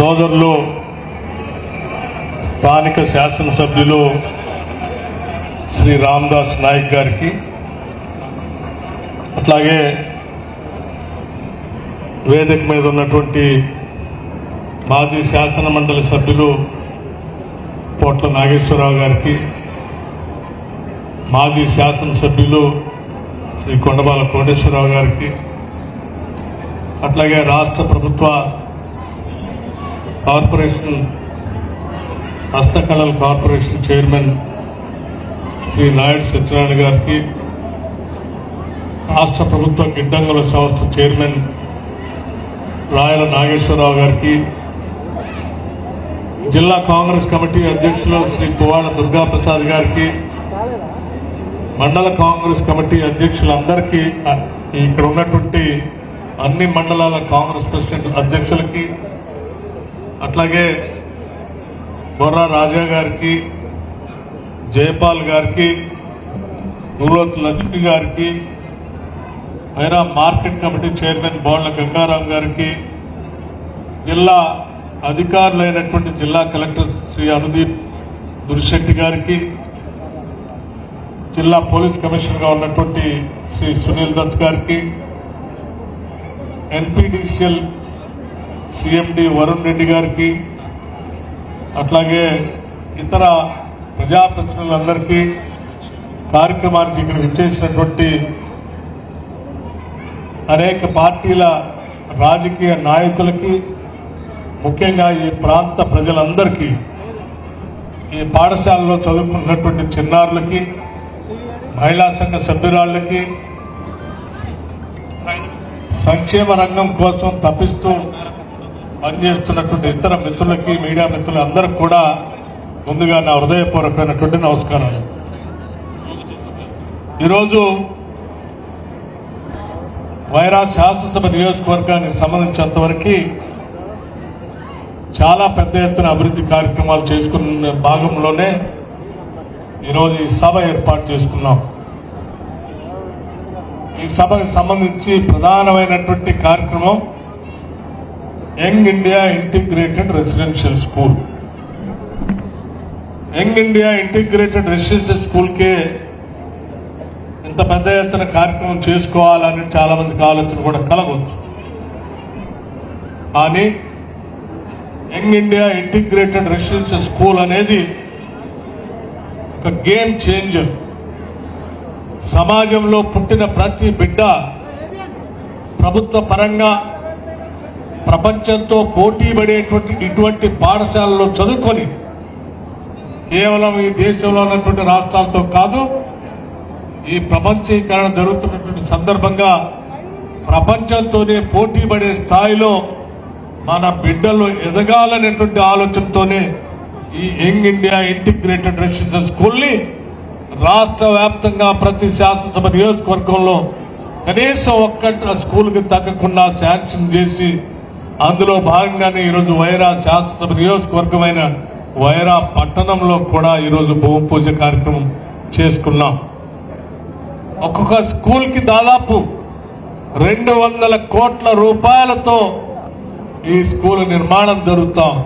సోదరులు స్థానిక శాసనసభ్యులు శ్రీ రామ్దాస్ నాయక్ గారికి అట్లాగే వేదిక మీద ఉన్నటువంటి మాజీ శాసన మండలి సభ్యులు పోట్ల నాగేశ్వరరావు గారికి మాజీ శాసనసభ్యులు శ్రీ కొండబాల కోటేశ్వరరావు గారికి అట్లాగే రాష్ట్ర ప్రభుత్వ కార్పొరేషన్ హస్తకళల కార్పొరేషన్ చైర్మన్ శ్రీ నాయుడు సత్యనారాయణ గారికి రాష్ట్ర ప్రభుత్వ గిడ్డంగుల సంస్థ చైర్మన్ రాయల నాగేశ్వరరావు గారికి జిల్లా కాంగ్రెస్ కమిటీ అధ్యక్షులు శ్రీ పువ్వాడ దుర్గాప్రసాద్ గారికి మండల కాంగ్రెస్ కమిటీ అధ్యక్షులందరికీ ఇక్కడ ఉన్నటువంటి అన్ని మండలాల కాంగ్రెస్ ప్రెసిడెంట్ అధ్యక్షులకి అట్లాగే బొర్రా రాజా గారికి జయపాల్ గారికి నూరోత్ లక్ష్మి గారికి Aira market committee chairman Bolla Gangaram గారికి జిల్లా అధికారులైనటువంటి జిల్లా కలెక్టర్ శ్రీ అనుదీప్ దురిశెట్టి గారికి జిల్లా పోలీస్ కమిషనర్గా ఉన్నటువంటి శ్రీ సునీల్ దత్ గారికి ఎన్పిడిసిఎల్ సిఎండి వరుణ్ రెడ్డి గారికి అట్లాగే ఇతర ప్రజాప్రతినిధులందరికీ కార్యక్రమానికి ఇక్కడ విచ్చేసినటువంటి అనేక పార్టీల రాజకీయ నాయకులకి ముఖ్యంగా ఈ ప్రాంత ప్రజలందరికీ ఈ పాఠశాలలో చదువుకున్నటువంటి చిన్నారులకి మహిళా సంఘ సభ్యురాళ్ళకి సంక్షేమ రంగం కోసం తప్పిస్తూ పనిచేస్తున్నటువంటి ఇతర మిత్రులకి మీడియా మిత్రులందరికీ కూడా ముందుగా నా హృదయపూర్వకమైనటువంటి నమస్కారాలు. ఈరోజు వైరా శాసనసభ నియోజకవర్గానికి సంబంధించినంతవరకు చాలా పెద్ద ఎత్తున అభివృద్ధి కార్యక్రమాలు చేసుకున్న భాగంలోనే ఈరోజు ఈ సభ ఏర్పాటు చేసుకున్నాం. ఈ సభకు సంబంధించి ప్రధానమైనటువంటి కార్యక్రమం young India integrated residential school. Young India integrated residential స్కూల్కే ఇంత పెద్ద ఎత్తున కార్యక్రమం చేసుకోవాలని చాలా మందికి ఆలోచన కూడా కలగవచ్చు. కానీ young India integrated residential school అనేది ఒక గేమ్ చేంజర్. సమాజంలో పుట్టిన ప్రతి బిడ్డ ప్రభుత్వ పరంగా ప్రపంచంతో పోటీ పడేటువంటి ఇటువంటి పాఠశాలలో చదువుకొని కేవలం ఈ దేశంలో ఉన్నటువంటి రాష్ట్రాలతో కాదు ఈ ప్రపంచీకరణ జరుగుతున్నటువంటి సందర్భంగా ప్రపంచంతోనే పోటీ పడే స్థాయిలో మన బిడ్డలు ఎదగాలనేటువంటి ఆలోచనతోనే ఈ యంగ్ ఇండియా ఇంటిగ్రేటెడ్ రెసిడెన్షియల్ స్కూల్ని రాష్ట్ర వ్యాప్తంగా ప్రతి శాసనసభ నియోజకవర్గంలో కనీసం ఒక్క స్కూల్కి తగ్గకుండా శాంక్షన్ చేసి అందులో భాగంగానే ఈరోజు వైరా శాసనసభ నియోజకవర్గమైన వైరా పట్టణంలో కూడా ఈరోజు భూమి పూజ కార్యక్రమం చేసుకున్నాం. ఒక్కొక్క స్కూల్కి దాదాపు రెండు వందల కోట్ల రూపాయలతో ఈ స్కూల్ నిర్మాణం జరుగుతాం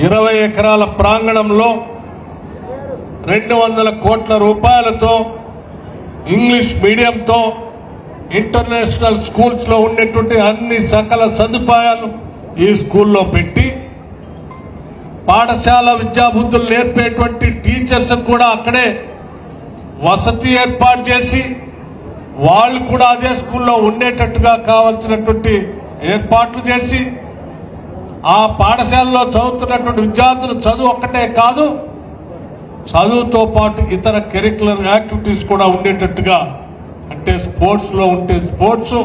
ఇరవై ఎకరాల ప్రాంగణంలో రెండు వందల కోట్ల రూపాయలతో ఇంగ్లీష్ మీడియంతో ఇంటర్నేషనల్ స్కూల్స్లో ఉండేటువంటి అన్ని సకల సదుపాయాలు ఈ స్కూల్లో పెట్టి పాఠశాల విద్యాబుద్ధులు నేర్పేటువంటి టీచర్స్ కూడా అక్కడే వసతి ఏర్పాటు చేసి వాళ్ళు కూడా అదే స్కూల్లో ఉండేటట్టుగా కావాల్సినటువంటి ఏర్పాట్లు చేసి ఆ పాఠశాలలో చదువుతున్నటువంటి విద్యార్థులు చదువు ఒక్కటే కాదు చదువుతో పాటు ఇతర కరికులర్ యాక్టివిటీస్ కూడా ఉండేటట్టుగా అంటే స్పోర్ట్స్లో ఉంటే స్పోర్ట్స్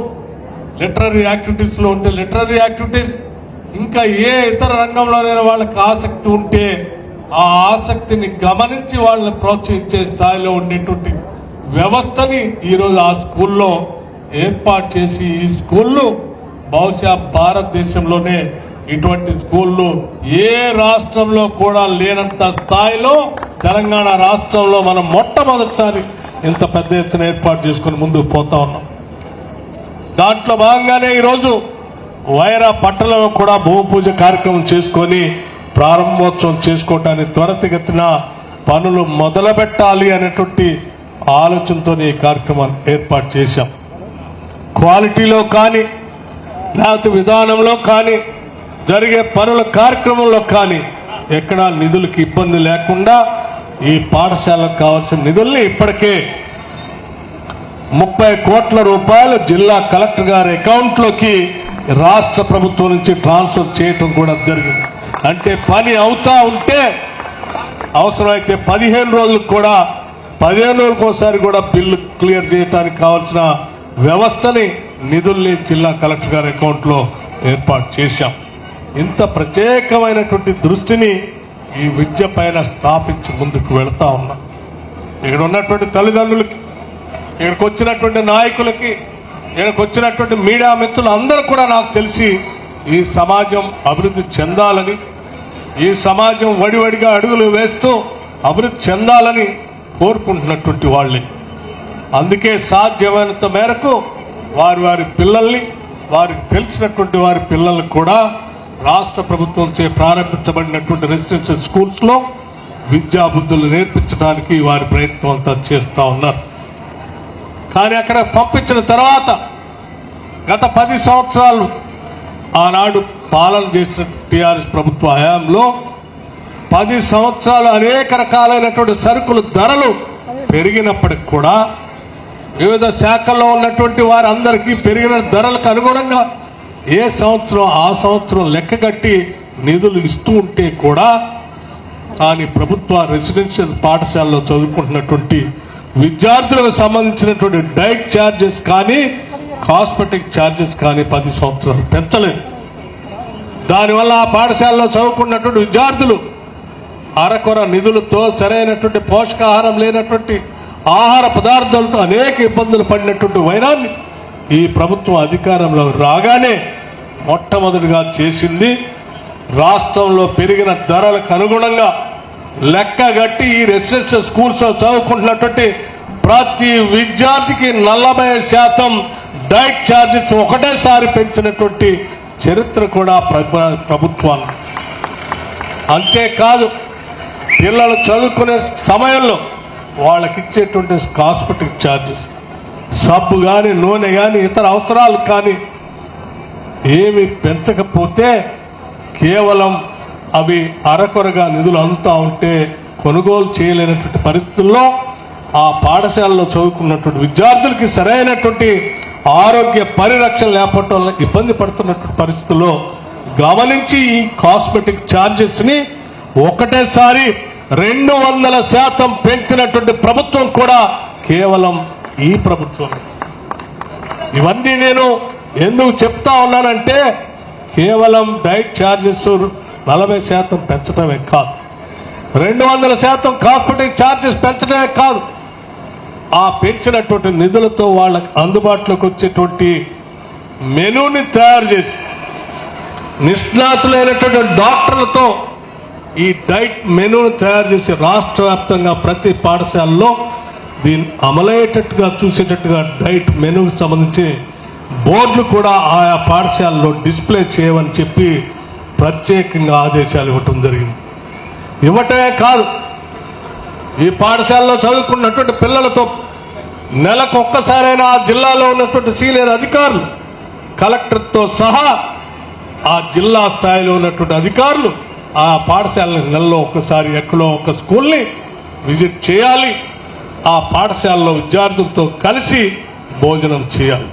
లిటరరీ యాక్టివిటీస్లో ఉంటే లిటరరీ యాక్టివిటీస్. ఇంకా ఏ ఇతర రంగంలోనైనా వాళ్ళకి ఆసక్తి ఉంటే ఆ ఆసక్తిని గమనించి వాళ్ళని ప్రోత్సహించే స్థాయిలో ఉండేటువంటి వ్యవస్థని ఈరోజు ఆ స్కూల్లో ఏర్పాటు చేసి ఈ స్కూళ్ళు బహుశా భారతదేశంలోనే ఇటువంటి స్కూళ్ళు ఏ రాష్ట్రంలో కూడా లేనంత స్థాయిలో తెలంగాణ రాష్ట్రంలో మనం మొట్టమొదటిసారి ఇంత పెద్ద ఎత్తున ఏర్పాటు చేసుకుని ముందుకు పోతా ఉన్నాం. దాంట్లో భాగంగానే ఈరోజు వైరా పట్టణంలో కూడా భూమి పూజ కార్యక్రమం చేసుకొని ప్రారంభోత్సవం చేసుకోవటానికి త్వరితగతిన పనులు మొదలు పెట్టాలి అనేటువంటి ఆలోచనతో ఈ కార్యక్రమాన్ని ఏర్పాటు చేశాం. క్వాలిటీలో కానీ లేకపోతే విధానంలో కానీ జరిగే పనుల కార్యక్రమంలో కానీ ఎక్కడా నిధులకు ఇబ్బంది లేకుండా ఈ పాఠశాలకు కావాల్సిన నిధుల్ని ఇప్పటికే ముప్పై కోట్ల రూపాయలు జిల్లా కలెక్టర్ గారి అకౌంట్లోకి రాష్ట్ర ప్రభుత్వం నుంచి ట్రాన్స్ఫర్ చేయటం కూడా జరిగింది. అంటే పని అవుతా ఉంటే అవసరమైతే పదిహేను రోజులకు కూడా పదిహేను రోజులకు ఒకసారి కూడా బిల్లు క్లియర్ చేయడానికి కావాల్సిన వ్యవస్థని నిధుల్ని జిల్లా కలెక్టర్ గారి అకౌంట్లో ఏర్పాటు చేశాం. ఇంత ప్రత్యేకమైనటువంటి దృష్టిని ఈ విద్య పైన స్థాపించి ముందుకు వెళ్తా ఉన్నా. ఇక్కడ ఉన్నటువంటి తల్లిదండ్రులకి ఇక్కడికి వచ్చినటువంటి నాయకులకి ఇక్కడికి వచ్చినటువంటి మీడియా మిత్రులు అందరూ కూడా నాకు తెలిసి ఈ సమాజం అభివృద్ధి చెందాలని ఈ సమాజం వడివడిగా అడుగులు వేస్తూ అభివృద్ధి చెందాలని కోరుకుంటున్నటువంటి వాళ్ళే. అందుకే సాధ్యమైనంత మేరకు వారి వారి పిల్లల్ని వారికి తెలిసినటువంటి వారి పిల్లల్ని కూడా రాష్ట్ర ప్రభుత్వంచే ప్రారంభించబడినటువంటి రెసిడెన్షియల్ స్కూల్స్లో విద్యా బుద్ధులు నేర్పించడానికి వారి ప్రయత్నం అంతా చేస్తూ ఉన్నారు. కానీ అక్కడ పంపించిన తర్వాత గత పది సంవత్సరాలు ఆనాడు పాలన చేసిన టీఆర్ఎస్ ప్రభుత్వ హయాంలో పది సంవత్సరాలు అనేక రకాలైనటువంటి సరుకులు ధరలు పెరిగినప్పటికి కూడా వివిధ శాఖల్లో ఉన్నటువంటి వారందరికీ పెరిగిన ధరలకు అనుగుణంగా ఏ సంవత్సరం ఆ సంవత్సరం లెక్క కట్టి నిధులు ఇస్తూ ఉంటే కూడా కానీ ప్రభుత్వ రెసిడెన్షియల్ పాఠశాలలో చదువుకుంటున్నటువంటి విద్యార్థులకు సంబంధించినటువంటి డైట్ ఛార్జెస్ కానీ కాస్మెటిక్ ఛార్జెస్ కానీ పది సంవత్సరాలు పెంచలేదు. దానివల్ల ఆ పాఠశాలలో చదువుకున్నటువంటి విద్యార్థులు అరకొర నిధులతో సరైనటువంటి పోషకాహారం లేనటువంటి ఆహార పదార్థాలతో అనేక ఇబ్బందులు పడినటువంటి వైరాన్ని ఈ ప్రభుత్వం అధికారంలో రాగానే మొట్టమొదటిగా చేసింది రాష్ట్రంలో పెరిగిన ధరలకు అనుగుణంగా లెక్కగట్టి ఈ రెసిడెన్షియల్ స్కూల్స్లో చదువుకుంటున్నటువంటి ప్రతి విద్యార్థికి నలభై శాతం డైట్ ఛార్జెస్ ఒకటేసారి పెంచినటువంటి చరిత్ర కూడా ప్రభుత్వాన్ని అంతేకాదు పిల్లలు చదువుకునే సమయంలో వాళ్ళకి ఇచ్చేటువంటి కాస్మెటిక్ ఛార్జెస్. సబ్బు కానీ నూనె కానీ ఇతర అవసరాలు కానీ ఏమి పెంచకపోతే కేవలం అవి అరకొరగా నిధులు అందుతూ ఉంటే కొనుగోలు చేయలేనటువంటి పరిస్థితుల్లో ఆ పాఠశాలలో చదువుకున్నటువంటి విద్యార్థులకి సరైనటువంటి ఆరోగ్య పరిరక్షణ లేకపోవటం వల్ల ఇబ్బంది పడుతున్నటువంటి పరిస్థితుల్లో గమనించి ఈ కాస్మెటిక్ ఛార్జెస్ని ఒకటేసారి రెండు వందల శాతం పెంచినటువంటి ప్రభుత్వం కూడా కేవలం ఈ ప్రభుత్వం. ఇవన్నీ నేను ఎందుకు చెప్తా ఉన్నానంటే కేవలం డైట్ ఛార్జెస్ నలభై శాతం పెంచడమే కాదు. రెండు వందల శాతం కాస్మెటిక్ ఛార్జెస్ పెంచడమే కాదు. ఆ పెంచినటువంటి నిధులతో వాళ్ళకి అందుబాటులోకి వచ్చేటువంటి మెనూని తయారు చేసి నిష్ణాతులైనటువంటి డాక్టర్లతో ఈ డైట్ మెనూను తయారు చేసి రాష్ట్ర వ్యాప్తంగా ప్రతి పాఠశాలలో దీన్ని అమలయ్యేటట్టుగా చూసేటట్టుగా డైట్ మెనూకి సంబంధించి బోర్డులు కూడా ఆయా పాఠశాలలో డిస్ప్లే చేయమని చెప్పి ప్రత్యేకంగా ఆదేశాలు ఇవ్వటం జరిగింది. ఇవ్వటమే కాదు ఈ పాఠశాలలో చదువుకున్నటువంటి పిల్లలతో నెలకు ఒక్కసారైనా ఆ జిల్లాలో ఉన్నటువంటి సీనియర్ అధికారులు కలెక్టర్తో సహా ఆ జిల్లా స్థాయిలో ఉన్నటువంటి అధికారులు ఆ పాఠశాలను నెలలో ఒక్కసారి ఎక్కడో ఒక స్కూల్ని విజిట్ చేయాలి. ఆ పాఠశాలలో విద్యార్థులతో కలిసి భోజనం చేయాలి.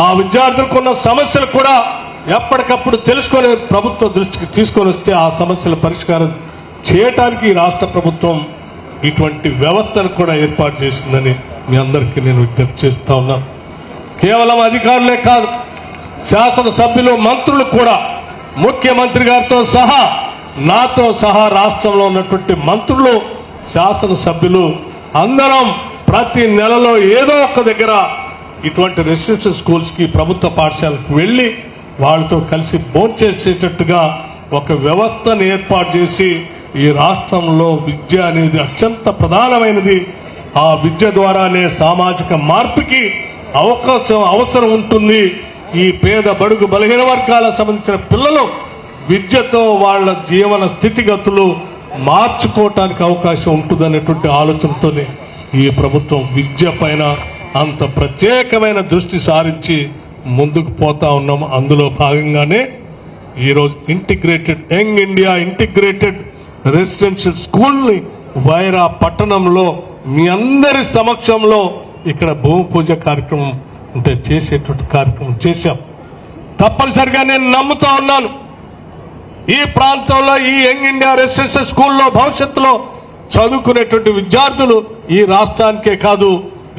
ఆ విద్యార్థులకు ఉన్న సమస్యలు కూడా ఎప్పటికప్పుడు తెలుసుకొని ప్రభుత్వ దృష్టికి తీసుకొని వస్తే ఆ సమస్యల పరిష్కారం చేయటానికి రాష్ట్ర ప్రభుత్వం ఇటువంటి వ్యవస్థను కూడా ఏర్పాటు చేసిందని మీ అందరికీ నేను విజ్ఞప్తి చేస్తా ఉన్నాను కేవలం అధికారులే కాదు శాసనసభ్యులు మంత్రులు కూడా ముఖ్యమంత్రి గారితో సహా నాతో సహా రాష్ట్రంలో ఉన్నటువంటి మంత్రులు శాసనసభ్యులు అందరం ప్రతి నెలలో ఏదో ఒక దగ్గర ఇటువంటి రెసిడెన్షియల్ స్కూల్స్కి ప్రభుత్వ పాఠశాలకు వెళ్ళి వాళ్ళతో కలిసి భోంచేసేటట్టుగా ఒక వ్యవస్థను ఏర్పాటు చేసి ఈ రాష్ట్రంలో విద్య అనేది అత్యంత ప్రధానమైనది. ఆ విద్య ద్వారానే సామాజిక మార్పుకి అవకాశం అవసరం ఉంటుంది. ఈ పేద బడుగు బలహీన వర్గాలకు సంబంధించిన పిల్లలు విద్యతో వాళ్ళ జీవన స్థితిగతులు మార్చుకోవటానికి అవకాశం ఉంటుందనేటువంటి ఆలోచనతోనే ఈ ప్రభుత్వం విద్య పైన అంత ప్రత్యేకమైన దృష్టి సారించి ముందుకు పోతా ఉన్నాం. అందులో భాగంగానే ఈరోజు integrated young India integrated residential స్కూల్ని వైరా పట్టణంలో మీ అందరి సమక్షంలో ఇక్కడ భూమి పూజ కార్యక్రమం అంటే చేసేటువంటి కార్యక్రమం చేశాం. తప్పనిసరిగా నేను నమ్ముతా ఉన్నాను. ఈ ప్రాంతంలో ఈ యంగ్ ఇండియా రెసిడెన్షియల్ స్కూల్లో భవిష్యత్తులో చదువుకునేటువంటి విద్యార్థులు ఈ రాష్ట్రానికే కాదు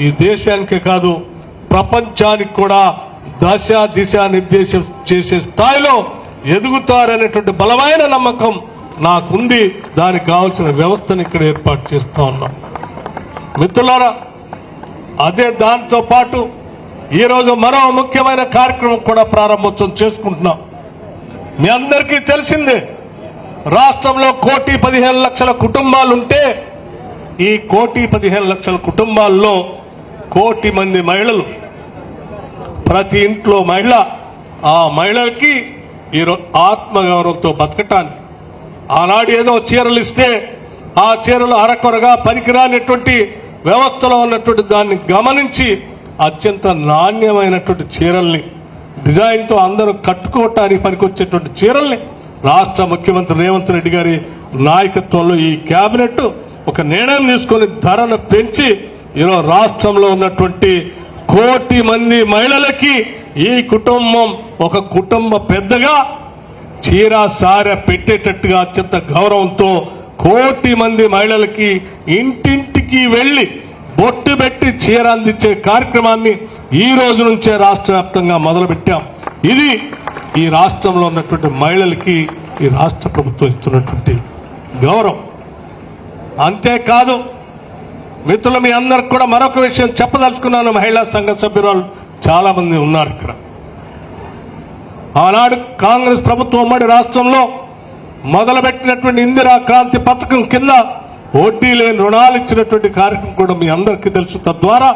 ఈ దేశానికే కాదు ప్రపంచానికి కూడా దశ దిశ నిర్దేశం చేసే స్థాయిలో ఎదుగుతారనేటువంటి బలమైన నమ్మకం నాకుంది. దానికి కావాల్సిన వ్యవస్థను ఇక్కడ ఏర్పాటు చేస్తా ఉన్నాం. మిత్రులారా అదే దాంతో పాటు ఈరోజు మరో ముఖ్యమైన కార్యక్రమం కూడా ప్రారంభోత్సవం చేసుకుంటున్నాం. మీ అందరికీ తెలిసిందే రాష్ట్రంలో కోటి పదిహేను లక్షల కుటుంబాలు ఉంటే ఈ కోటి పదిహేను లక్షల కుటుంబాల్లో కోటి మంది మహిళలు. ప్రతి ఇంట్లో మహిళ ఆ మహిళలకి ఈరోజు ఆత్మగౌరవంతో బతకటానికి. ఆనాడు ఏదో చీరలు ఇస్తే ఆ చీరలు అరకొరగా పనికిరానిటువంటి వ్యవస్థలో ఉన్నటువంటి దాన్ని గమనించి అత్యంత నాణ్యమైనటువంటి చీరల్ని డిజైన్తో అందరూ కట్టుకోవటానికి పనికొచ్చేటువంటి చీరల్ని రాష్ట్ర ముఖ్యమంత్రి రేవంత్ రెడ్డి గారి నాయకత్వంలో ఈ కేబినెట్ ఒక నిర్ణయం తీసుకొని ధరను పెంచి ఈరోజు రాష్ట్రంలో ఉన్నటువంటి కోటి మంది మహిళలకి ఈ కుటుంబం ఒక కుటుంబ పెద్దగా చీర సార పెట్టేటట్టుగా అత్యంత గౌరవంతో కోటి మంది మహిళలకి ఇంటింటికి వెళ్ళి బొట్టు పెట్టి చీర అందించే కార్యక్రమాన్ని ఈ రోజు నుంచే రాష్ట్ర వ్యాప్తంగా మొదలుపెట్టాం. ఇది ఈ రాష్ట్రంలో ఉన్నటువంటి మహిళలకి ఈ రాష్ట్ర ప్రభుత్వం ఇస్తున్నటువంటి గౌరవం. అంతేకాదు మిత్రులు మీ అందరికి కూడా మరొక విషయం చెప్పదలుచుకున్నాను. మహిళా సంఘ సభ్యురాలు చాలా మంది ఉన్నారు ఇక్కడ. ఆనాడు కాంగ్రెస్ ప్రభుత్వం ఉమ్మడి రాష్ట్రంలో మొదలుపెట్టినటువంటి ఇందిరా క్రాంతి పథకం కింద వడ్డీ లేని రుణాలు ఇచ్చినటువంటి కార్యక్రమం కూడా మీ అందరికీ తెలుసు. తద్వారా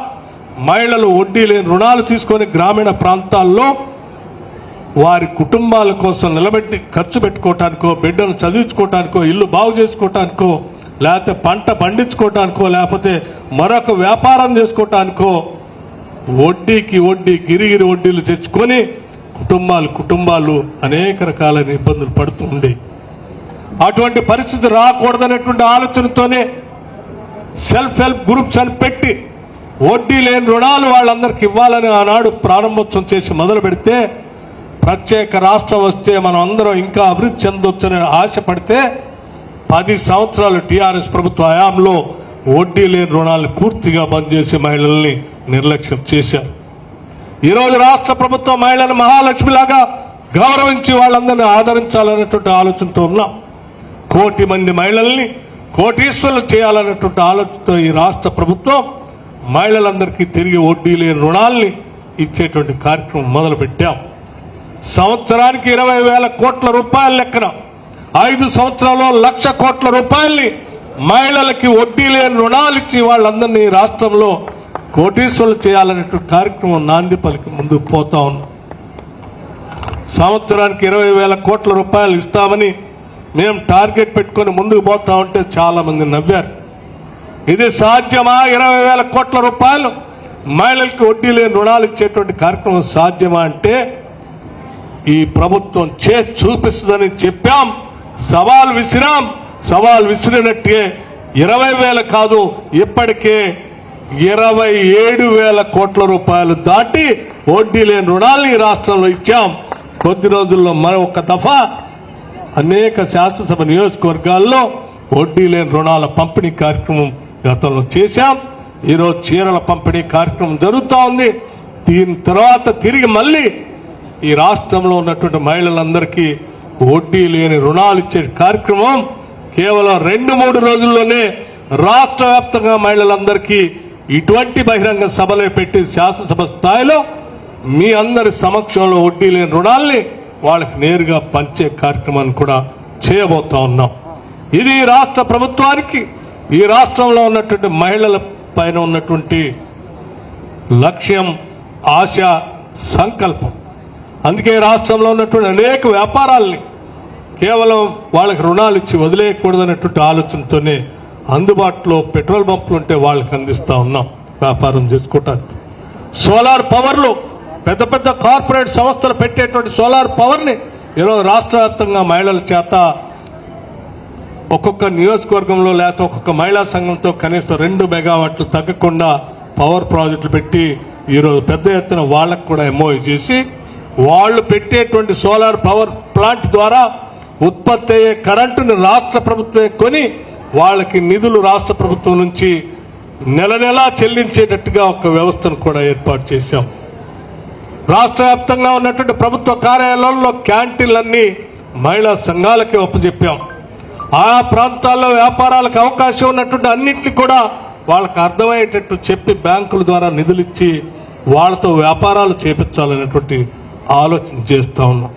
మహిళలు వడ్డీ లేని రుణాలు తీసుకొని గ్రామీణ ప్రాంతాల్లో వారి కుటుంబాల కోసం నిలబెట్టి ఖర్చు పెట్టుకోవటానికో బిడ్డను చదివించుకోవటానికో ఇల్లు బాగు చేసుకోవటానికో లేకపోతే పంట పండించుకోవటానికో లేకపోతే మరొక వ్యాపారం చేసుకోవటానికో వడ్డీకి వడ్డీ గిరిగిరి వడ్డీలు తెచ్చుకొని కుటుంబాలు కుటుంబాలు అనేక రకాలైన ఇబ్బందులు పడుతూ ఉండే అటువంటి పరిస్థితి రాకూడదనేటువంటి ఆలోచనతోనే సెల్ఫ్ హెల్ప్ గ్రూప్స్ అని పెట్టి వడ్డీ లేని రుణాలు వాళ్ళందరికీ ఇవ్వాలని ఆనాడు ప్రారంభోత్సవం చేసి మొదలు పెడితే ప్రత్యేక రాష్ట్రం వస్తే మనం అందరం ఇంకా అభివృద్ధి చెందొచ్చని ఆశపడితే పది సంవత్సరాలు టీఆర్ఎస్ ప్రభుత్వ హయాంలో వడ్డీ లేని రుణాలను పూర్తిగా బంద్ చేసి మహిళల్ని నిర్లక్ష్యం చేశారు. ఈరోజు రాష్ట్ర ప్రభుత్వం మహిళలను మహాలక్ష్మిలాగా గౌరవించి వాళ్ళందరినీ ఆదరించాలనేటువంటి ఆలోచనతో ఉన్నాం. కోటి మంది మహిళల్ని కోటీశ్వరులు చేయాలన్నటువంటి ఆలోచనతో ఈ రాష్ట్ర ప్రభుత్వం మహిళలందరికీ తిరిగి వడ్డీ లేని రుణాల్ని ఇచ్చేటువంటి కార్యక్రమం మొదలుపెట్టాం. సంవత్సరానికి ఇరవై వేల కోట్ల రూపాయల లెక్కన ఐదు సంవత్సరాల్లో లక్ష కోట్ల రూపాయల్ని మహిళలకి వడ్డీ లేని రుణాలు ఇచ్చి వాళ్ళందరినీ రాష్ట్రంలో కోటీశ్వరులు చేయాలనేటువంటి కార్యక్రమం నాంది పలికి ముందుకు పోతా ఉన్నాం. సంవత్సరానికి ఇరవై వేల కోట్ల రూపాయలు ఇస్తామని మేము టార్గెట్ పెట్టుకొని ముందుకు పోతా ఉంటే చాలా మంది నవ్వారు. ఇది సాధ్యమా? ఇరవై వేల కోట్ల రూపాయలు మహిళలకు వడ్డీ లేని రుణాలు ఇచ్చేటువంటి కార్యక్రమం సాధ్యమా అంటే ఈ ప్రభుత్వం చే చూపిస్తుందని చెప్పాం. సవాల్ విసిరాం. సవాల్ విసిరినట్టే ఇరవై వేల కాదు ఇప్పటికే ఇరవై ఏడు వేల కోట్ల రూపాయలు దాటి వడ్డీ లేని రుణాలు ఈ రాష్ట్రంలో ఇచ్చాం. కొద్ది రోజుల్లో మరొక దఫా అనేక శాసనసభ నియోజకవర్గాల్లో వడ్డీ లేని రుణాల పంపిణీ కార్యక్రమం గతంలో చేశాం. ఈరోజు చీరల పంపిణీ కార్యక్రమం జరుగుతూ ఉంది. దీని తర్వాత తిరిగి మళ్ళీ ఈ రాష్ట్రంలో ఉన్నటువంటి మహిళలందరికీ వడ్డీ లేని రుణాలు ఇచ్చే కార్యక్రమం కేవలం రెండు మూడు రోజుల్లోనే రాష్ట్ర వ్యాప్తంగా మహిళలందరికీ ఇటువంటి బహిరంగ సభలే పెట్టి శాసనసభ స్థాయిలో మీ అందరి సమక్షంలో వడ్డీ లేని రుణాల్ని వాళ్ళకి నేరుగా పంచే కార్యక్రమాన్ని కూడా చేయబోతా ఉన్నాం. ఇది రాష్ట్ర ప్రభుత్వానికి ఈ రాష్ట్రంలో ఉన్నటువంటి మహిళల పైన ఉన్నటువంటి లక్ష్యం ఆశ సంకల్పం. అందుకే రాష్ట్రంలో ఉన్నటువంటి అనేక వ్యాపారాల్ని కేవలం వాళ్ళకి రుణాలు ఇచ్చి వదిలేయకూడదనేటువంటి ఆలోచనతోనే అందుబాటులో పెట్రోల్ పంపులు ఉంటే వాళ్ళకి అందిస్తూ ఉన్నాం వ్యాపారం చేసుకోవటానికి. సోలార్ పవర్లు పెద్ద పెద్ద కార్పొరేట్ సంస్థలు పెట్టేటువంటి సోలార్ పవర్ని ఈరోజు రాష్ట్ర వ్యాప్తంగా మహిళల చేత ఒక్కొక్క నియోజకవర్గంలో లేకపోతే ఒక్కొక్క మహిళా సంఘంతో కనీసం రెండు మెగావాట్లు తగ్గకుండా పవర్ ప్రాజెక్టులు పెట్టి ఈరోజు పెద్ద ఎత్తున వాళ్ళకు కూడా ఎంఓఈ చేసి వాళ్ళు పెట్టేటువంటి సోలార్ పవర్ ప్లాంట్ ద్వారా ఉత్పత్తి అయ్యే కరెంటును రాష్ట్ర ప్రభుత్వమే కొని వాళ్ళకి నిధులు రాష్ట్ర ప్రభుత్వం నుంచి నెల నెలా చెల్లించేటట్టుగా ఒక వ్యవస్థను కూడా ఏర్పాటు చేశాం. రాష్ట్ర వ్యాప్తంగా ఉన్నటువంటి ప్రభుత్వ కార్యాలయాల్లో క్యాంటీన్లన్నీ మహిళా సంఘాలకి ఒప్పజెప్పాం. ఆయా ప్రాంతాల్లో వ్యాపారాలకు అవకాశం ఉన్నటువంటి అన్నింటినీ కూడా వాళ్ళకి అర్థమయ్యేటట్టు చెప్పి బ్యాంకుల ద్వారా నిధులు ఇచ్చి వాళ్ళతో వ్యాపారాలు చేపించాలనేటువంటి ఆలోచన చేస్తూ ఉన్నాం.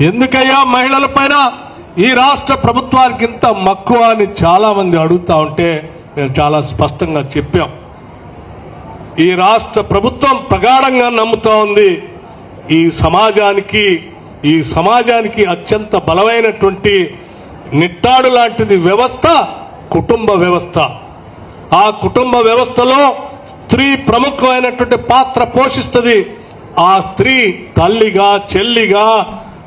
ఎందుకయ్యా మహిళల పైన ఈ రాష్ట్ర ప్రభుత్వానికి ఇంత మక్కువ అని చాలామంది అడుగుతూ ఉంటే నేను చాలా స్పష్టంగా చెప్పాం. ఈ రాష్ట్ర ప్రభుత్వం ప్రగాఢంగా నమ్ముతా ఉంది. ఈ సమాజానికి ఈ సమాజానికి అత్యంత బలమైనటువంటి నిట్టాడు లాంటిది వ్యవస్థ కుటుంబ వ్యవస్థ. ఆ కుటుంబ వ్యవస్థలో స్త్రీ ప్రముఖమైనటువంటి పాత్ర పోషిస్తుంది. ఆ స్త్రీ తల్లిగా చెల్లిగా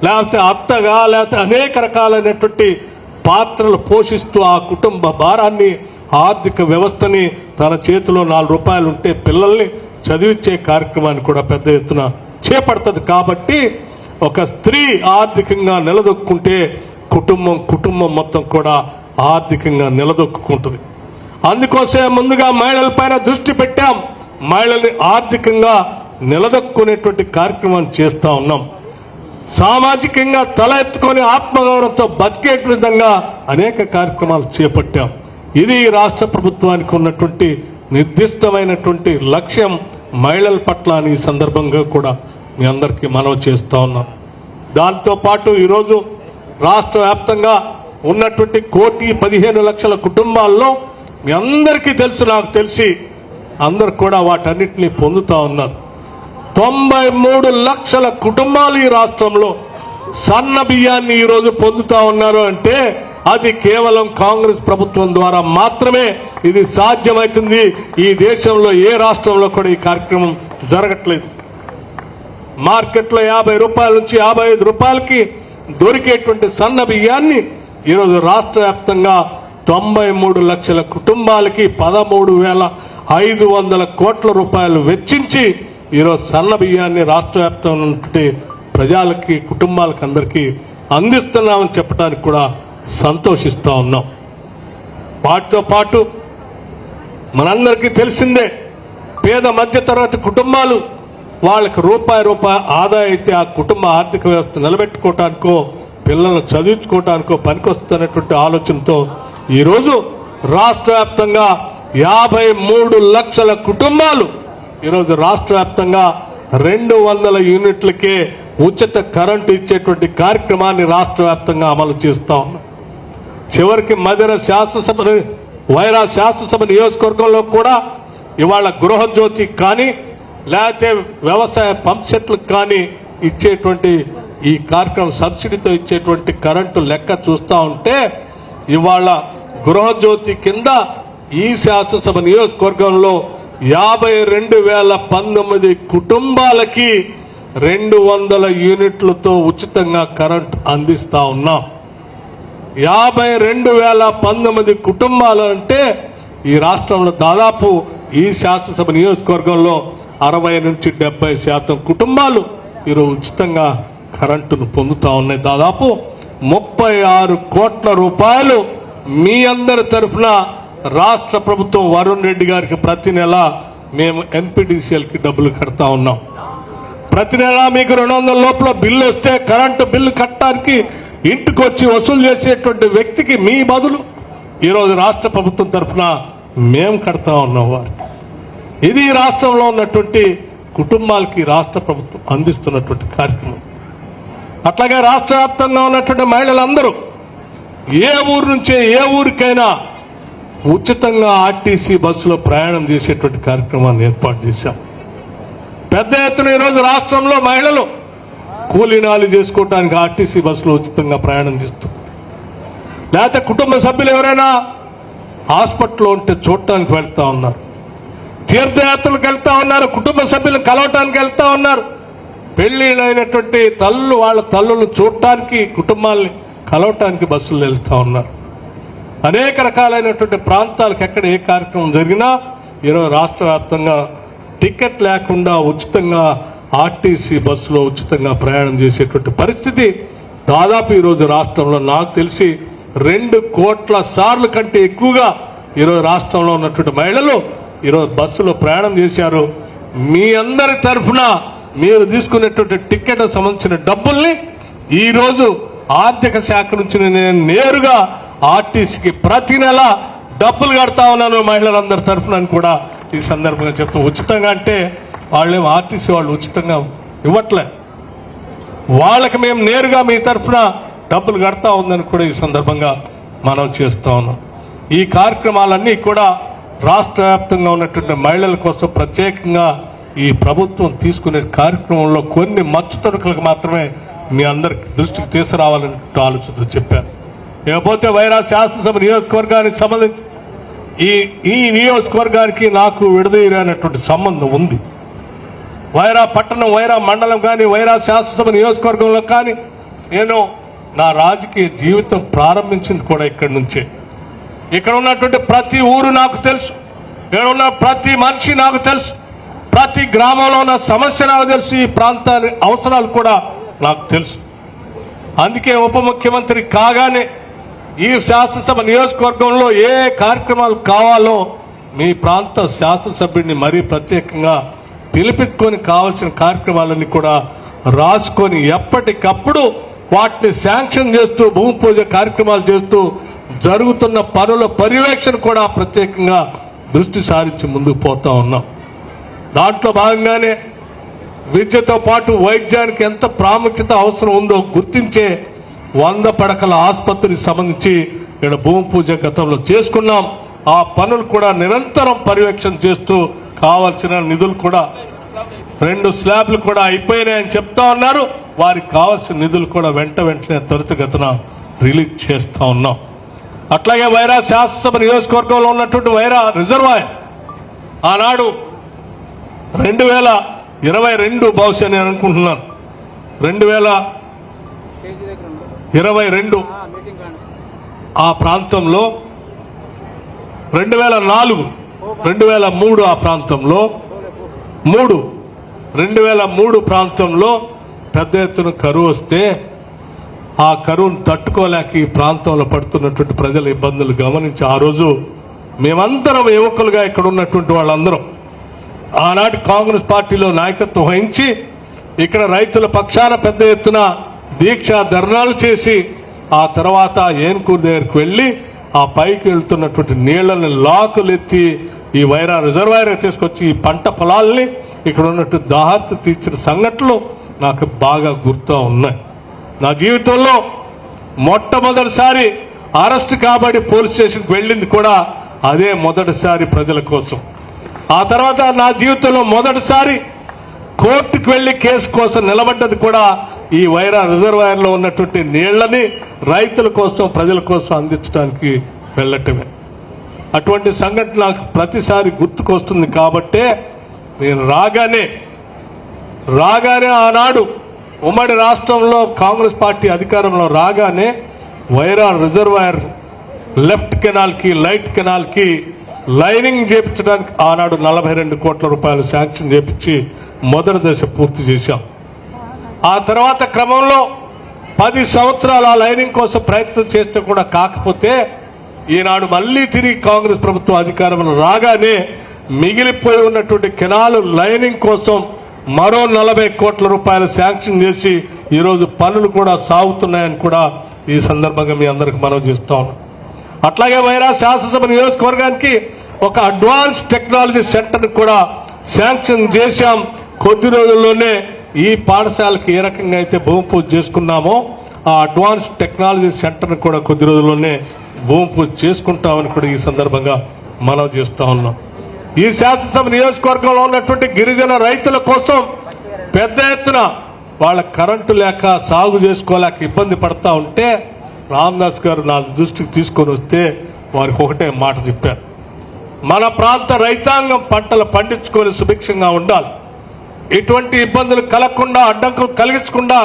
లేకపోతే అత్తగా లేకపోతే అనేక రకాలైనటువంటి పాత్రలు పోషిస్తూ ఆ కుటుంబ భారాన్ని ఆర్థిక వ్యవస్థని తన చేతిలో నాలుగు రూపాయలు ఉంటే పిల్లల్ని చదివించే కార్యక్రమాన్ని కూడా పెద్ద ఎత్తున చేపడుతుంది కాబట్టి ఒక స్త్రీ ఆర్థికంగా నిలదొక్కుంటే కుటుంబం కుటుంబం మొత్తం కూడా ఆర్థికంగా నిలదొక్కుంటుంది అందుకోసమే ముందుగా మహిళల పైన దృష్టి పెట్టాం. మహిళల్ని ఆర్థికంగా నిలదొక్కునేటువంటి కార్యక్రమాన్ని చేస్తా ఉన్నాం. సామాజికంగా తల ఎత్తుకొని ఆత్మగౌరవంతో బతికే విధంగా అనేక కార్యక్రమాలు చేపట్టాం. ఇది రాష్ట్ర ప్రభుత్వానికి ఉన్నటువంటి నిర్దిష్టమైనటువంటి లక్ష్యం మహిళల పట్ల అని ఈ సందర్భంగా కూడా మీ అందరికీ మనవి చేస్తూ ఉన్నాం. దాంతోపాటు ఈరోజు రాష్ట్ర వ్యాప్తంగా ఉన్నటువంటి కోటి పదిహేను లక్షల కుటుంబాల్లో మీ అందరికీ తెలుసు నాకు తెలిసి అందరు కూడా వాటన్నిటిని పొందుతూ ఉన్నారు. తొంభై మూడు లక్షల కుటుంబాలు ఈ రాష్ట్రంలో సన్న బియ్యాన్ని ఈరోజు పొందుతూ ఉన్నారు అంటే అది కేవలం కాంగ్రెస్ ప్రభుత్వం ద్వారా మాత్రమే ఇది సాధ్యమవుతుంది. ఈ దేశంలో ఏ రాష్ట్రంలో కూడా ఈ కార్యక్రమం జరగట్లేదు. మార్కెట్లో యాభై రూపాయల నుంచి యాభై ఐదు రూపాయలకి దొరికేటువంటి సన్న బియ్యాన్ని ఈరోజు రాష్ట్ర వ్యాప్తంగా తొంభై మూడు లక్షల కుటుంబాలకి పదమూడు వేల ఐదు వందల కోట్ల రూపాయలు వెచ్చించి ఈరోజు సన్న బియ్యాన్ని రాష్ట్ర వ్యాప్తంగా ప్రజలకి కుటుంబాలకు అందరికీ అందిస్తున్నామని చెప్పడానికి కూడా సంతోషిస్తూ ఉన్నాం. వాటితో పాటు మనందరికీ తెలిసిందే పేద మధ్యతరగతి కుటుంబాలు వాళ్ళకి రూపాయి రూపాయి ఆదాయం అయితే ఆ కుటుంబ ఆర్థిక వ్యవస్థ నిలబెట్టుకోవటానికో పిల్లలను చదివించుకోవటానికో పనికొస్తున్నటువంటి ఆలోచనతో ఈరోజు రాష్ట్ర వ్యాప్తంగా యాభై మూడు లక్షల కుటుంబాలు ఈరోజు రాష్ట్ర వ్యాప్తంగా రెండు వందల యూనిట్లకే ఉచిత కరెంటు ఇచ్చేటువంటి కార్యక్రమాన్ని రాష్ట్ర వ్యాప్తంగా అమలు చేస్తా ఉన్నాం. చివరికి మధుర శాసనసభ వైరా శాసనసభ నియోజకవర్గంలో కూడా ఇవాళ గృహజ్యోతి కానీ లేకపోతే వ్యవసాయ పంప్ సెట్లకు కానీ ఇచ్చేటువంటి ఈ కార్యక్రమం సబ్సిడీతో ఇచ్చేటువంటి కరెంటు లెక్క చూస్తా ఉంటే ఇవాళ గృహజ్యోతి కింద ఈ శాసనసభ నియోజకవర్గంలో యాభై రెండు వేల పంతొమ్మిది కుటుంబాలకి రెండు వందల యూనిట్లతో ఉచితంగా కరెంట్ అందిస్తా ఉన్నాం. యాభై రెండు వేల పంతొమ్మిది కుటుంబాలు అంటే ఈ రాష్ట్రంలో దాదాపు ఈ శాసనసభ నియోజకవర్గంలో అరవై నుంచి డెబ్బై శాతం కుటుంబాలు ఈరోజు ఉచితంగా కరెంటును పొందుతా ఉన్నాయి. దాదాపు ముప్పై ఆరు కోట్ల రూపాయలు మీ అందరి తరఫున రాష్ట్ర ప్రభుత్వం వరుణ్ రెడ్డి గారికి ప్రతి నెల మేము ఎన్పిడిసిఎల్కి డబ్బులు కడతా ఉన్నాం. ప్రతి నెల మీకు రెండు వందల లోపల బిల్లు వస్తే కరెంటు బిల్లు కట్టడానికి ఇంటికి వచ్చి వసూలు చేసేటువంటి వ్యక్తికి మీ బదులు ఈరోజు రాష్ట్ర ప్రభుత్వం తరఫున మేము కడతా ఉన్నాం వారికి ఇది రాష్ట్రంలో ఉన్నటువంటి కుటుంబాలకి రాష్ట్ర ప్రభుత్వం అందిస్తున్నటువంటి కార్యక్రమం. అట్లాగే రాష్ట్ర వ్యాప్తంగా ఉన్నటువంటి మహిళలందరూ ఏ ఊరు నుంచే ఏ ఊరికైనా ఉచితంగా ఆర్టీసీ బస్సులో ప్రయాణం చేసేటువంటి కార్యక్రమాన్ని ఏర్పాటు చేశాం. పెద్ద ఎత్తున ఈరోజు రాష్ట్రంలో మహిళలు కూలీనాలు చేసుకోవడానికి ఆర్టీసీ బస్సులు ఉచితంగా ప్రయాణం చేస్తుంది లేకపోతే కుటుంబ సభ్యులు ఎవరైనా హాస్పిటల్లో ఉంటే చూడటానికి వెళ్తా ఉన్నారు. తీర్థయాత్రలకు వెళ్తా ఉన్నారు కుటుంబ సభ్యులను కలవటానికి వెళ్తా ఉన్నారు. పెళ్ళిళ్ళైనటువంటి తల్లు వాళ్ళ తల్లులు చూడటానికి కుటుంబాల్ని కలవటానికి బస్సులు వెళ్తా ఉన్నారు. అనేక రకాలైనటువంటి ప్రాంతాలకు ఎక్కడ ఏ కార్యక్రమం జరిగినా ఈరోజు రాష్ట్ర వ్యాప్తంగా టికెట్ లేకుండా ఉచితంగా ఆర్టీసీ బస్సులో ఉచితంగా ప్రయాణం చేసేటువంటి పరిస్థితి దాదాపు ఈరోజు రాష్ట్రంలో నాకు తెలిసి రెండు కోట్ల సార్లు కంటే ఎక్కువగా ఈరోజు రాష్ట్రంలో ఉన్నటువంటి మహిళలు ఈరోజు బస్సులో ప్రయాణం చేశారు. మీ అందరి తరఫున మీరు తీసుకునేటువంటి టికెట్ సంబంధించిన డబ్బుల్ని ఈరోజు ఆర్థిక శాఖ నుంచి నేను నేరుగా ఆర్టీసీకి ప్రతి నెల డబ్బులు కడతా ఉన్నాను మహిళలందరి తరఫున అని కూడా ఈ సందర్భంగా చెప్తూ ఉచితంగా అంటే వాళ్ళేం ఆర్టీసీ వాళ్ళు ఉచితంగా ఇవ్వట్లే. వాళ్ళకి మేము నేరుగా మీ తరఫున డబ్బులు కడతా ఉందని కూడా ఈ సందర్భంగా మనం చేస్తా ఉన్నాం. ఈ కార్యక్రమాలన్నీ కూడా రాష్ట్ర వ్యాప్తంగా ఉన్నటువంటి మహిళల కోసం ప్రత్యేకంగా ఈ ప్రభుత్వం తీసుకునే కార్యక్రమంలో కొన్ని మచ్చుతొడుకులకు మాత్రమే మీ అందరికి దృష్టికి తీసుకురావాలని ఆలోచనతో చెప్పాను. ఇకపోతే వైరా శాసనసభ నియోజకవర్గానికి సంబంధించి ఈ ఈ నియోజకవర్గానికి నాకు విడదీయనటువంటి సంబంధం ఉంది. వైరా పట్టణం వైరా మండలం కానీ వైరా శాసనసభ నియోజకవర్గంలో కానీ నేను నా రాజకీయ జీవితం ప్రారంభించింది కూడా ఇక్కడి నుంచే. ఇక్కడ ఉన్నటువంటి ప్రతి ఊరు నాకు తెలుసు. ఇక్కడ ఉన్న ప్రతి మనిషి నాకు తెలుసు. ప్రతి గ్రామంలో ఉన్న సమస్య నాకు తెలుసు. ఈ ప్రాంతాన్ని అవసరాలు కూడా నాకు తెలుసు. అందుకే ఉప ముఖ్యమంత్రి కాగానే ఈ శాసనసభ నియోజకవర్గంలో ఏ కార్యక్రమాలు కావాలో మీ ప్రాంత శాసనసభ్యుడిని మరీ ప్రత్యేకంగా పిలిపించుకొని కావాల్సిన కార్యక్రమాలన్నీ కూడా రాసుకొని ఎప్పటికప్పుడు వాటిని శాంక్షన్ చేస్తూ భూమి పూజ కార్యక్రమాలు చేస్తూ జరుగుతున్న పనుల పర్యవేక్షణ కూడా ప్రత్యేకంగా దృష్టి సారించి ముందుకు పోతా ఉన్నాం. దాంట్లో భాగంగానే విద్యతో పాటు వైద్యానికి ఎంత ప్రాముఖ్యత అవసరం ఉందో గుర్తించే వంద పడకల ఆసుపత్రికి సంబంధించి ఇక్కడ భూమి పూజ గతంలో చేసుకున్నాం. ఆ పనులు కూడా నిరంతరం పర్యవేక్షణ చేస్తూ కావలసిన నిధులు కూడా రెండు స్లాబ్లు కూడా అయిపోయినాయని చెప్తా ఉన్నారు. వారికి కావాల్సిన నిధులు కూడా వెంట వెంటనే త్వరితగతిన రిలీజ్ చేస్తూ ఉన్నాం. అట్లాగే వైరా శాసనసభ నియోజకవర్గంలో ఉన్నటువంటి వైరా రిజర్వాయర్ ఆనాడు రెండు వేల ఇరవై రెండు బహుశా నేను అనుకుంటున్నాను. రెండు వేల ఇరవై రెండు ఆ ప్రాంతంలో రెండు వేల నాలుగు రెండు వేల మూడు ఆ ప్రాంతంలో మూడు రెండు వేల మూడు ప్రాంతంలో పెద్ద ఎత్తున కరువు వస్తే ఆ కరువును తట్టుకోలేక ఈ ప్రాంతంలో పడుతున్నటువంటి ప్రజల ఇబ్బందులు గమనించి ఆ రోజు మేమందరం యువకులుగా ఇక్కడ ఉన్నటువంటి వాళ్ళందరం ఆనాటి కాంగ్రెస్ పార్టీలో నాయకత్వం వహించి ఇక్కడ రైతుల పక్షాన పెద్ద ఎత్తున దీక్ష ధర్నాలు చేసి ఆ తర్వాత ఏన్కూరు దగ్గరికి వెళ్ళి ఆ పైకి వెళ్తున్నటువంటి నీళ్ళని లాకులెత్తి ఈ వైరా రిజర్వాయర్ తీసుకొచ్చి ఈ పంట పొలాల్ని ఇక్కడ ఉన్నట్టు దాహార్త తీర్చిన సంఘటనలు నాకు బాగా గుర్తు ఉన్నాయి. నా జీవితంలో మొట్టమొదటిసారి అరెస్ట్ కాబడి పోలీస్ స్టేషన్కి వెళ్ళింది కూడా అదే మొదటిసారి ప్రజల కోసం. ఆ తర్వాత నా జీవితంలో మొదటిసారి కోర్టుకు వెళ్ళి కేసు కోసం నిలబడ్డది కూడా ఈ వైరా రిజర్వాయర్లో ఉన్నటువంటి నీళ్ళని రైతుల కోసం ప్రజల కోసం అందించడానికి వెళ్ళటమే. అటువంటి సంఘటన నాకు ప్రతిసారి గుర్తుకొస్తుంది కాబట్టే నేను రాగానే రాగానే ఆనాడు ఉమ్మడి రాష్ట్రంలో కాంగ్రెస్ పార్టీ అధికారంలో రాగానే వైరా రిజర్వాయర్ లెఫ్ట్ కెనాల్కి లైట్ కెనాల్కి లైనింగ్ చేపించడానికి ఆనాడు నలభై రెండు కోట్ల రూపాయలు శాంక్షన్ చేపించి మొదటి దశ పూర్తి చేశాం. ఆ తర్వాత క్రమంలో పది సంవత్సరాలు ఆ లైనింగ్ కోసం ప్రయత్నం చేస్తే కూడా కాకపోతే ఈనాడు మళ్ళీ తిరిగి కాంగ్రెస్ ప్రభుత్వం అధికారంలో రాగానే మిగిలిపోయి ఉన్నటువంటి కెనాలు లైనింగ్ కోసం మరో నలభై కోట్ల రూపాయలు శాంక్షన్ చేసి ఈరోజు పనులు కూడా సాగుతున్నాయని కూడా ఈ సందర్భంగా మీ అందరికి మనం చేస్తాం అట్లాగే వైరా శాసనసభ నియోజకవర్గానికి ఒక అడ్వాన్స్ టెక్నాలజీ సెంటర్ కూడా శాంక్షన్ చేశాం. కొద్ది రోజుల్లోనే ఈ పాఠశాలకి ఏ రకంగా అయితే భూమి పూజ చేసుకున్నామో ఆ అడ్వాన్స్ టెక్నాలజీ సెంటర్ కూడా కొద్ది రోజుల్లోనే భూమి పూజ చేసుకుంటామని కూడా ఈ సందర్భంగా మనం చేస్తూ ఉన్నాం. ఈ శాసనసభ నియోజకవర్గంలో ఉన్నటువంటి గిరిజన రైతుల కోసం పెద్ద ఎత్తున వాళ్ళ కరెంటు లేక సాగు చేసుకోలేక ఇబ్బంది పడతా ఉంటే రామదాస్ గారు నా దృష్టికి తీసుకొని వస్తే వారికి ఒకటే మాట చెప్పారు. మన ప్రాంత రైతాంగం పంటలు పండించుకొని సుభిక్షంగా ఉండాలి. ఎటువంటి ఇబ్బందులు కలగకుండా అడ్డంకులు కలిగించకుండా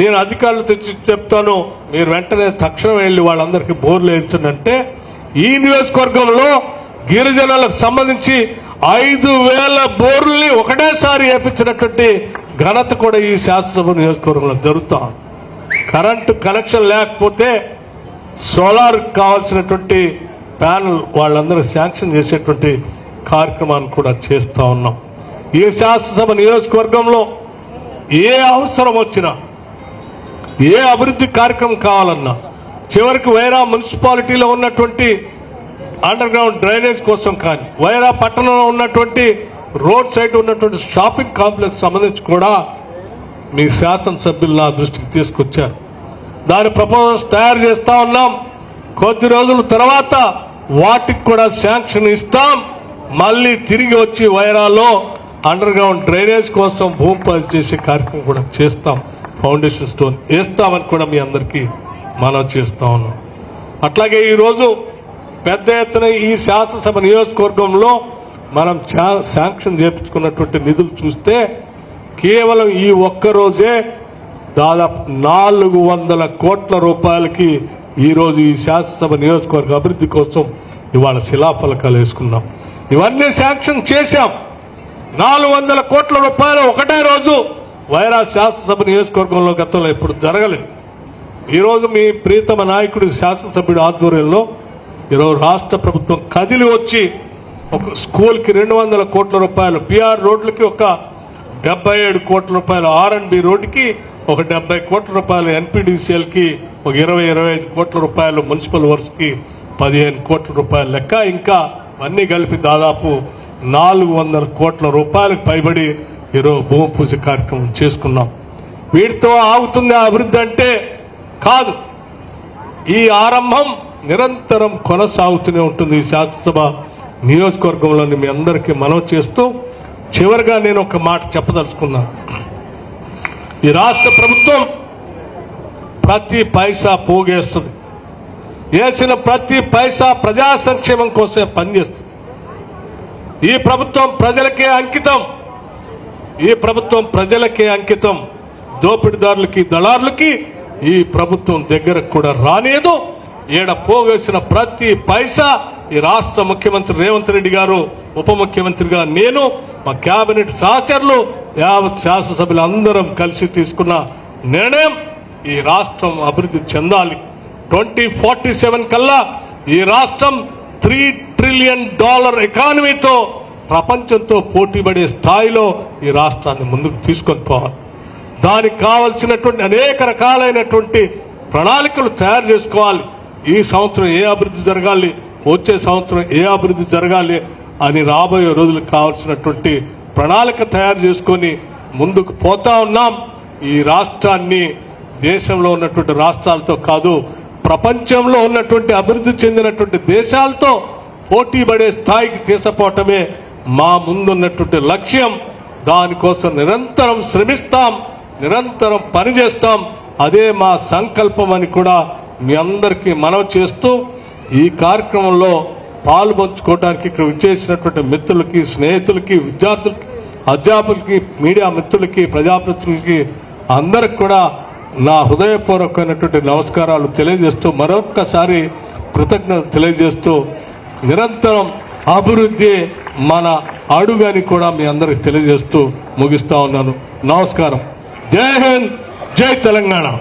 నేను అధికారులు తెచ్చి చెప్తాను. మీరు వెంటనే తక్షణం వెళ్ళి వాళ్ళందరికీ బోర్లు వేయించండి ఈ నియోజకవర్గంలో గిరిజనులకు సంబంధించి ఐదు వేల బోర్లని ఒకటేసారి వేపించినటువంటి ఘనత కూడా ఈ శాసనసభ నియోజకవర్గంలో జరుగుతా కరెంటు కనెక్షన్ లేకపోతే సోలార్ కావాల్సినటువంటి ప్యానల్ వాళ్ళందరూ శాంక్షన్ చేసేటువంటి కార్యక్రమాన్ని కూడా చేస్తూ ఉన్నాం. ఈ శాసనసభ నియోజకవర్గంలో ఏ అవసరం వచ్చినా ఏ అభివృద్ధి కార్యక్రమం కావాలన్నా చివరికి వైరా మున్సిపాలిటీలో ఉన్నటువంటి అండర్ గ్రౌండ్ డ్రైనేజ్ కోసం కానీ వైరా పట్టణంలో ఉన్నటువంటి రోడ్ సైడ్ ఉన్నటువంటి షాపింగ్ కాంప్లెక్స్ సంబంధించి కూడా మీ శాసనసభ్యులు నా దృష్టికి తీసుకొచ్చారు. దాని ప్రపోజల్స్ తయారు చేస్తా ఉన్నాం. కొద్ది రోజుల తర్వాత వాటికి కూడా శాంక్షన్ ఇస్తాం. మళ్ళీ తిరిగి వచ్చి వైరాలో అండర్ గ్రౌండ్ డ్రైనేజ్ కోసం భూమి పాలు చేసే కార్యక్రమం కూడా చేస్తాం. ఫౌండేషన్ స్టోన్ వేస్తామని కూడా మీ అందరికీ మనం చేస్తా ఉన్నాం. అట్లాగే ఈరోజు పెద్ద ఎత్తున ఈ శాసనసభ నియోజకవర్గంలో మనం చా శాంక్షన్ చేపించుకున్నటువంటి నిధులు చూస్తే కేవలం ఈ ఒక్క రోజే దాదాపు నాలుగు వందల కోట్ల రూపాయలకి ఈరోజు ఈ శాసనసభ నియోజకవర్గ అభివృద్ధి కోసం ఇవాళ శిలాఫలకాలు వేసుకున్నాం. ఇవన్నీ శాంక్షన్ చేశాం. నాలుగు వందల కోట్ల రూపాయలు ఒకటే రోజు వైరా శాసనసభ నియోజకవర్గంలో గతంలో ఎప్పుడు జరగలేదు. ఈరోజు మీ ప్రీతమ నాయకుడి శాసనసభ్యుడు ఆధ్వర్యంలో ఈరోజు రాష్ట్ర ప్రభుత్వం కదిలి వచ్చి ఒక స్కూల్కి రెండు వందల కోట్ల రూపాయలు పిఆర్ రోడ్లకి ఒక డెబ్బై ఏడు కోట్ల రూపాయలు ఆర్ అండ్ బి రోడ్డుకి ఒక డెబ్బై కోట్ల రూపాయలు ఎన్పిడిసిఎల్కి ఒక ఇరవై ఇరవై ఐదు కోట్ల రూపాయలు మున్సిపల్ వర్క్స్కి పదిహేను కోట్ల రూపాయల లెక్క. ఇంకా అన్నీ కలిపి దాదాపు నాలుగు వందల కోట్ల రూపాయలకు పైబడి ఈరోజు భూమి పూజ కార్యక్రమం చేసుకున్నాం. వీటితో ఆగుతుంది అభివృద్ధి అంటే కాదు. ఈ ఆరంభం నిరంతరం కొనసాగుతూనే ఉంటుంది ఈ శాసనసభ నియోజకవర్గంలోని మీ అందరికీ మనవి చేస్తూ చివరిగా నేను ఒక మాట చెప్పదలుచుకున్నాను ఈ రాష్ట్ర ప్రభుత్వం ప్రతి పైసా పోగేస్తుంది. వేసిన ప్రతి పైసా ప్రజా సంక్షేమం కోసమే పనిచేస్తుంది. ఈ ప్రభుత్వం ప్రజలకే అంకితం. ఈ ప్రభుత్వం ప్రజలకే అంకితం. దోపిడిదారులకి దళారులకి ఈ ప్రభుత్వం దగ్గరకు కూడా రానేదు. ఈడ పోగేసిన ప్రతి పైసా ఈ రాష్ట్ర ముఖ్యమంత్రి రేవంత్ రెడ్డి గారు ఉప ముఖ్యమంత్రిగా నేను మా కేబినెట్ సహచరులు యావత్ శాసనసభ్యులు అందరం కలిసి తీసుకున్న నిర్ణయం ఈ రాష్ట్రం అభివృద్ధి చెందాలి. ట్వంటీ ఫార్టీ సెవెన్ కల్లా ఈ రాష్ట్రం త్రీ ట్రిలియన్ డాలర్ ఎకానమీతో ప్రపంచంతో పోటీపడే స్థాయిలో ఈ రాష్ట్రాన్ని ముందుకు తీసుకొని పోవాలి. దానికి కావలసినటువంటి అనేక రకాలైనటువంటి ప్రణాళికలు తయారు చేసుకోవాలి. ఈ సంవత్సరం ఏ అభివృద్ధి జరగాలి వచ్చే సంవత్సరం ఏ అభివృద్ధి జరగాలి అని రాబోయే రోజులకు కావాల్సినటువంటి ప్రణాళిక తయారు చేసుకొని ముందుకు పోతా ఉన్నాం. ఈ రాష్ట్రాన్ని దేశంలో ఉన్నటువంటి రాష్ట్రాలతో కాదు ప్రపంచంలో ఉన్నటువంటి అభివృద్ధి చెందినటువంటి దేశాలతో పోటీ పడే స్థాయికి తీసుకుపోవటమే మా ముందున్నటువంటి లక్ష్యం. దానికోసం నిరంతరం శ్రమిస్తాం నిరంతరం పనిచేస్తాం. అదే మా సంకల్పం అని కూడా మీ అందరికీ మనవి చేస్తూ ఈ కార్యక్రమంలో పాల్పంచుకోవడానికి ఇక్కడ విచ్చేసినటువంటి మిత్రులకి స్నేహితులకి విద్యార్థులకి అధ్యాపకులకి మీడియా మిత్రులకి ప్రజాప్రతినిధులకి అందరికి కూడా నా హృదయపూర్వకమైనటువంటి నమస్కారాలు తెలియజేస్తూ మరొక్కసారి కృతజ్ఞత తెలియజేస్తూ నిరంతరం అభివృద్ధి మన అడుగని కూడా మీ అందరికి తెలియజేస్తూ ముగిస్తా ఉన్నాను. నమస్కారం. జై హింద్. జై తెలంగాణ.